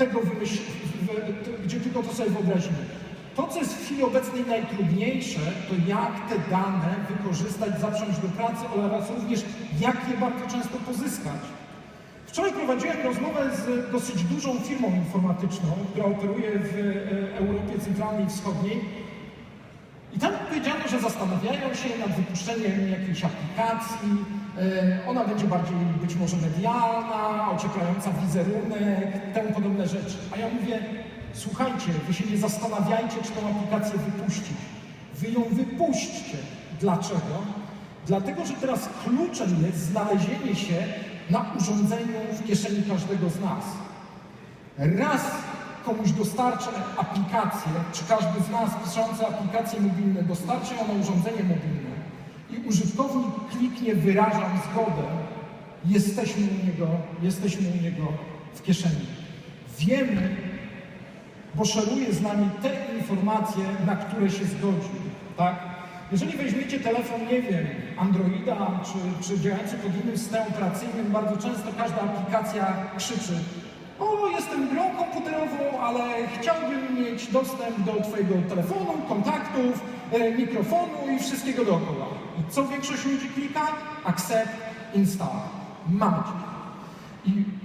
tego gdzie tylko to sobie wyobrazimy. To, co jest w chwili obecnej najtrudniejsze, to jak te dane wykorzystać, zaprząć do pracy oraz również jak je bardzo często pozyskać. Wczoraj prowadziłem rozmowę z dosyć dużą firmą informatyczną, która operuje w e, Europie Centralnej i Wschodniej. I tam powiedziano, że zastanawiają się nad wypuszczeniem jakiejś aplikacji. E, Ona będzie bardziej być może medialna, ocieplająca wizerunek, temu podobne rzeczy. A ja mówię, słuchajcie, wy się nie zastanawiajcie, czy tę aplikację wypuścić. Wy ją wypuśćcie. Dlaczego? Dlatego, że teraz kluczem jest znalezienie się na urządzeniu w kieszeni każdego z nas. Raz komuś dostarczę aplikację, czy każdy z nas piszący aplikacje mobilne dostarczy ją na urządzenie mobilne i użytkownik kliknie wyrażam zgodę, jesteśmy u niego, jesteśmy u niego w kieszeni. Wiemy, bo szeruje z nami te informacje, na które się zgodził, tak? Jeżeli weźmiecie telefon, nie wiem, Androida czy, czy działający pod innym systemem operacyjnym, bardzo często każda aplikacja krzyczy o, jestem grą komputerową, ale chciałbym mieć dostęp do Twojego telefonu, kontaktów, e, mikrofonu i wszystkiego dookoła. I co większość ludzi klika? Accept, install. Cię. I